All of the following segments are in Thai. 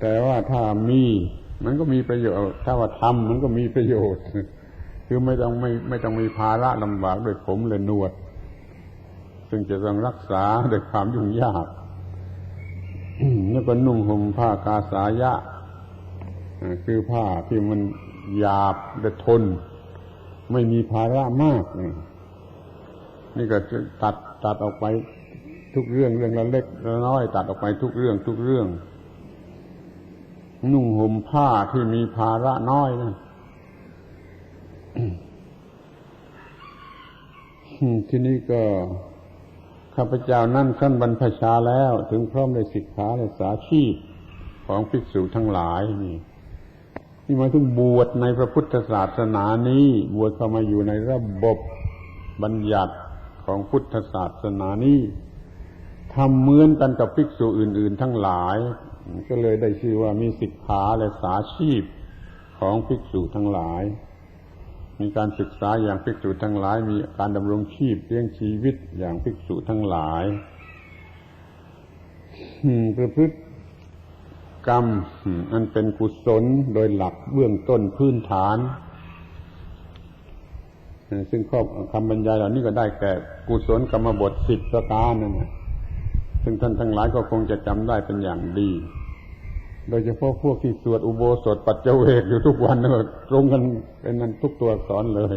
แต่ว่าถ้ามีมันก็มีประโยชน์ ถ้าว่าทำมันก็มีประโยชน์ คือไม่ต้องไม่ไม่ต้องมีภาระลำบากด้วยผมเลยนวด ซึ่งจะต้องรักษาด้วยความยุ่งยากแล้วก็นุ่งห่มผ้ากาสายะ คือผ้าที่มันหยาบและทน ไม่มีภาระมาก นี่ก็จะตัดตัดออกไป ทุกเรื่องเรื่องละเล็กละน้อยตัดออกไปทุกเรื่องทุกเรื่อง นุ่งห่มผ้าที่มีภาระน้อยนะทีนี้ก็ข้าพเจ้านั่นขั้นบรรพชาแล้ว ถึงพร้อมในสิกขาในสาชีพของภิกษุทั้งหลายนี่นี่หมายถึงบวชในพระพุทธศาสนานี้ บวชเข้ามาอยู่ในระบบบัญญัติของพุทธศาสนานี้ ทำเหมือนกันกับภิกษุอื่น ๆ ทั้งหลาย ก็เลยได้ชื่อว่ามีสิกขาและสาชีพของภิกษุทั้งหลาย มีการศึกษาอย่างภิกษุทั้งหลาย มีการดำรงชีพเลี้ยงชีวิตอย่างภิกษุทั้งหลายประพฤติกรรมอันเป็นกุศลโดยหลักเบื้องต้นพื้นฐาน ซึ่งครอบคำบรรยายเหล่านี้ก็ได้แก่กุศลกรรมบทสิบประการนั่น ซึ่งท่านทั้งหลายก็คงจะจำได้เป็นอย่างดี โดยเฉพาะพวกที่สวดอุโบสถปัจเจเวกอยู่ทุกวันเนตรงกันเป็นนั้นทุกตัวสอนเลย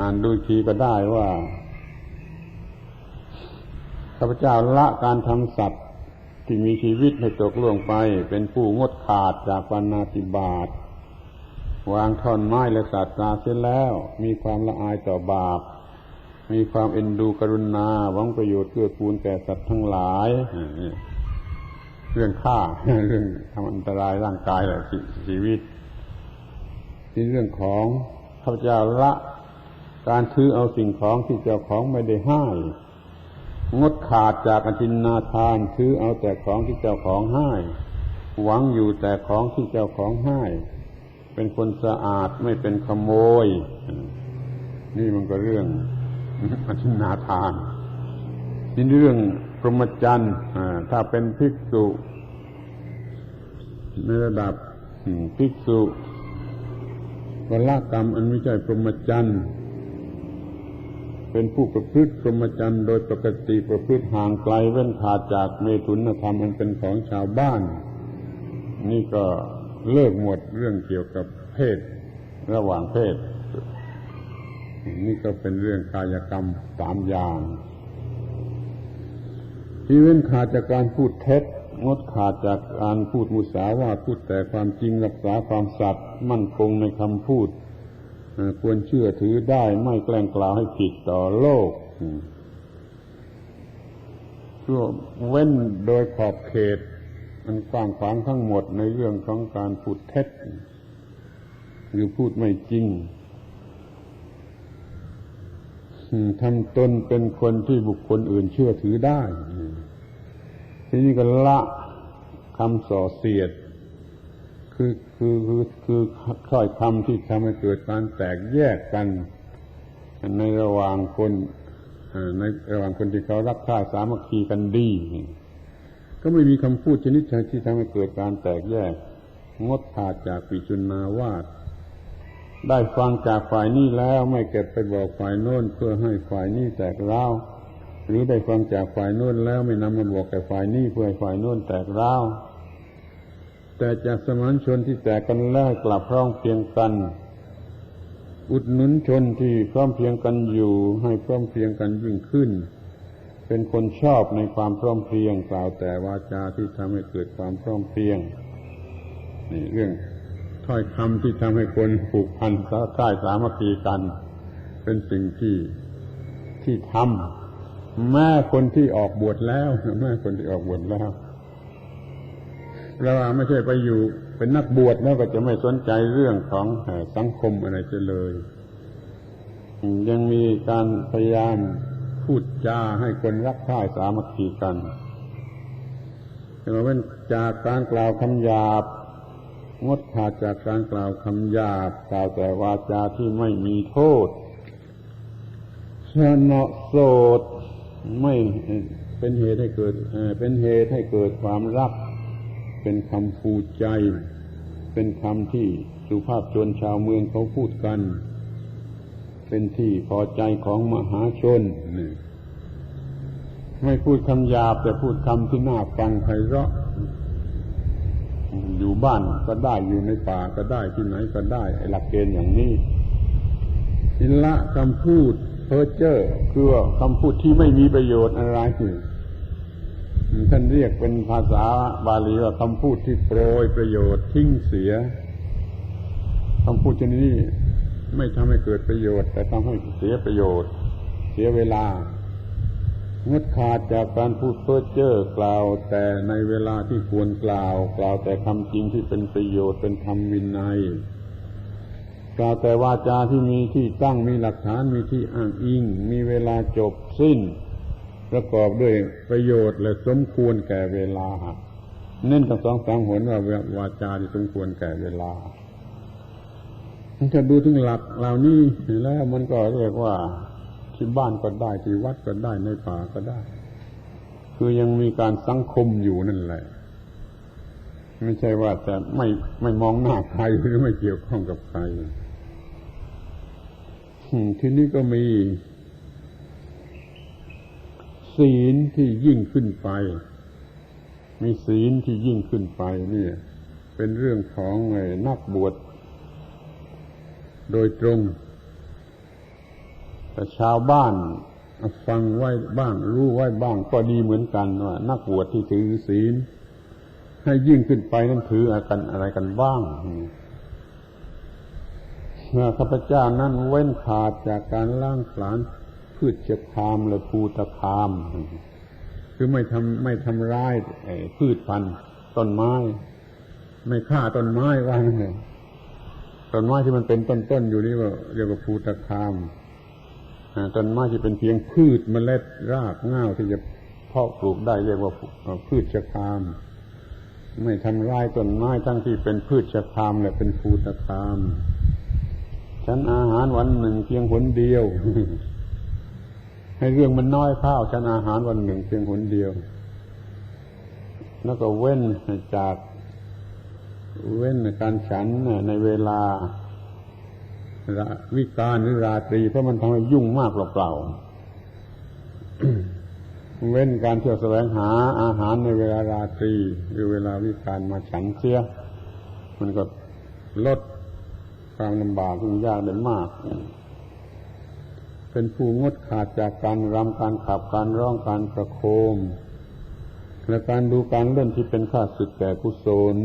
อ่านดูทีก็ได้ว่าข้าพเจ้าละการทำสัตว์ที่มีชีวิตให้ตกล่วงไป เป็นผู้งดขาดจากปานาติบาตวางท่อนไม้และสัตว์ตาเสียแล้ว มีความละอายต่อบาป มีความเอ็นดูกรุณาหวังประโยชน์เพื่อกูลแก่สัตว์ทั้งหลายเรื่องฆ่าเรื่องทำอันตรายร่างกายและชีวิตที่เรื่องของข้าพเจ้าละ การถือเอาสิ่งของที่เจ้าของไม่ได้ให้งดขาดจากอธินนาทานถือเอาแต่ของที่เจ้าของให้หวังอยู่แต่ของที่เจ้าของให้เป็นคนสะอาดไม่เป็นขโมย นี่มันก็เรื่อง อธินนาทานนี่เรื่องพรหมจรรย์ถ้าเป็นภิกษุในระดับภิกษุวละกรรมอันไม่ใช่พรหมจรรย์เป็นผู้ประพฤติพรหมจรรย์โดยปกติประพฤติห่างไกลเว้นขาดจากเมตุนธรรมอันเป็นของชาวบ้าน นี่ก็เลิกหมดเรื่องเกี่ยวกับเพศระหว่างเพศ นี่ก็เป็นเรื่องกายกรรมสามอย่างที่เว้นขาดจากการพูดเท็จงดขาดจากการพูดมุสาวาพูดแต่ความจริงรักษาความสัตย์มั่นคงในคำพูดควรเชื่อถือได้ไม่แกล้งกล่าวให้ผิดต่อโลกชั่วเว้นโดยขอบเขต มันกว้างขวางทั้งหมดในเรื่องของการพูดเท็จหรือพูดไม่จริง ทำตนเป็นคนที่บุคคลอื่นเชื่อถือได้ ทีนี้ก็ละคำส่อเสียด คือคือคือคือถ้อยคำที่ทำให้เกิดการแตกแยกกัน ในระหว่างคนในระหว่างคนที่เขารักข้าสามัคคีกันดี ก็ไม่มีคำพูดชนิดที่ทำให้เกิดการแตกแยก งดขาดจากปิจุนนาวาด ได้ฟังจากฝ่ายนี้แล้วไม่เก็บไปบอกฝ่ายโน้นเพื่อให้ฝ่ายนี้แตกร้าวหรือได้ฟังจากฝ่ายโน้นแล้วไม่นำมาบอกแก่ฝ่ายนี้เพื่อให้ฝ่ายโน้นแตกร้าวแต่จากสมานชนที่แตกกันแล้วกลับพร้อมเพียงกัน อุดหนุนชนที่พร้อมเพียงกันอยู่ ให้พร้อมเพียงกันยิ่งขึ้น เป็นคนชอบในความพร้อมเพรียงกล่าวแต่วาจาที่ทำให้เกิดความพร้อมเพรียงนี่เรื่อง ถ้อยคำที่ทำให้คนผูกพันสาค่ายสามัคคีกัน เป็นสิ่งที่ที่ทำแม่คนที่ออกบวชแล้วแม่คนที่ออกบวชแล้วเราไม่ใช่ไปอยู่เป็นนักบวชแล้วก็จะไม่สนใจเรื่องของสังคมอะไรจะเลย ยังมีการพยายามพูดจาให้คนรักใคร่สามัคคีกันแต่ว่าเป็นจากการกล่าวคำหยาบ งดขาดจากการกล่าวคำหยาบกล่าวแต่วาจาที่ไม่มีโทษชนะโสดไม่เป็นเหตุให้เกิดเป็นเหตุให้เกิดความรัก เป็นคำฟูใจ เป็นคำที่สุภาพชนชาวเมืองเขาพูดกัน เป็นที่พอใจของมหาชนไม่พูดคำหยาบแต่พูดคำที่น่าฟังไพเราะ อยู่บ้านก็ได้อยู่ในป่าก็ได้ที่ไหนก็ได้ไอ้หลักเกณฑ์อย่างนี้อิละคำพูดเพ้อเจ้อคือคำพูดที่ไม่มีประโยชน์อะไรท่านเรียกเป็นภาษาบาลีว่าคำพูดที่โปรยประโยชน์ทิ้งเสียคำพูดชนิดนี้ไม่ทำให้เกิดประโยชน์ แต่ทำให้เสียประโยชน์ เสียเวลา งดขาดจากการพูดเพ้อเจ้อกล่าว แต่ในเวลาที่ควรกล่าว กล่าวแต่คำจริงที่เป็นประโยชน์เป็นธรรมวินัยกล่าวแต่วาจาที่มีที่ตั้งมีหลักฐานมีที่อ้างอิง มีเวลาจบสิ้น ประกอบด้วยประโยชน์และสมควรแก่เวลาเน้นทั้งสองสามหนว่าวาจาที่สมควรแก่เวลาถ้าดูถึงหลักเหล่านี้แล้วมันก็เรียกว่า ที่บ้านก็ได้ที่วัดก็ได้ในป่าก็ได้ คือยังมีการสังคมอยู่นั่นแหละ ไม่ใช่ว่าจะไม่ไม่มองหน้าใครหรือไม่เกี่ยวข้องกับใครที่นี้ก็มี ศีลที่ยิ่งขึ้นไป มีศีลที่ยิ่งขึ้นไปเนี่ย เป็นเรื่องของนักบวชโดยตรง แต่ชาวบ้านฟังไว้บ้าง รู้ไว้บ้าง ก็ดีเหมือนกันว่านักบวชที่ถือศีล ให้ยิ่งขึ้นไปนั้นถืออะไรกันอะไรกันบ้างข้าพเจ้านั้นเว้นขาดจากการล่างผลาญพืชเชื้อคามและภูตคาม คือไม่ทำไม่ทำร้ายพืชพันธุ์ต้นไม้ ไม่ฆ่าต้นไม้ว่างต้นไม้ที่มันเป็นต้นๆอยู่นี่ว่าเรียกว่าภูตคาม ต้นไม้ที่เป็นเพียงพืชเมล็ดรากง่าที่จะเพาะปลูกได้เรียกว่าพืชชะคาม ไม่ทำร้ายต้นไม้ทั้งที่เป็นพืชชะคามและเป็นภูตคาม ฉันอาหารวันหนึ่งเพียงหนเดียว ให้เรื่องมันน้อยข้าวฉันอาหารวันหนึ่งเพียงหนเดียว แล้วก็เว้นจาก เว้นการฉันในเวลา วิการหรือราตรี เพราะมันทำให้ยุ่งมากเปล่าๆเว้นการเที่ยวแสวงหาอาหารในเวลาราตรี หรือเวลาวิการมาฉันเสียมันก็ลดความลำบากยุ่งยากได้มาก เป็นผู้งดขาดจากการรำการขับการร้องการประโคม และการดูการเล่นที่เป็นข้าศึกแก่กุศล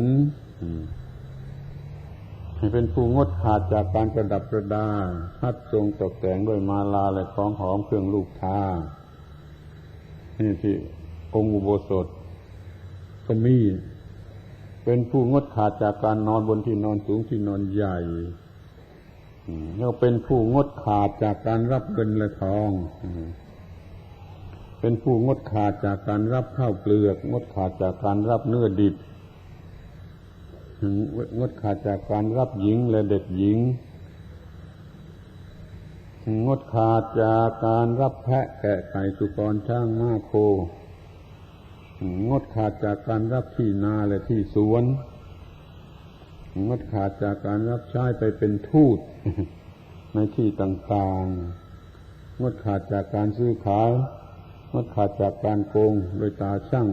ให้เป็นผู้งดขาดจากการประดับประดาพัดทรงตกแต่งด้วยมาลาและของหอมเครื่องลูกทานี่ที่องค์อุโบสถก็มี เป็นผู้งดขาดจากการนอนบนที่นอนสูงที่นอนใหญ่แล้วเป็นผู้งดขาดจากการรับเงินและทองเป็นผู้งดขาดจากการรับข้าวเปลือก งดขาดจากการรับเนื้อดิบ งดขาดจากการรับหญิงและเด็กหญิง งดขาดจากการรับแพะแกะไก่สุกรช่างม้าโค งดขาดจากการรับที่นาและที่สวน งดขาดจากการรับใช้ไปเป็นทูตในที่ต่างๆ งดขาดจากการซื้อขาย งดขาดจากการโกงโดยตาช่าง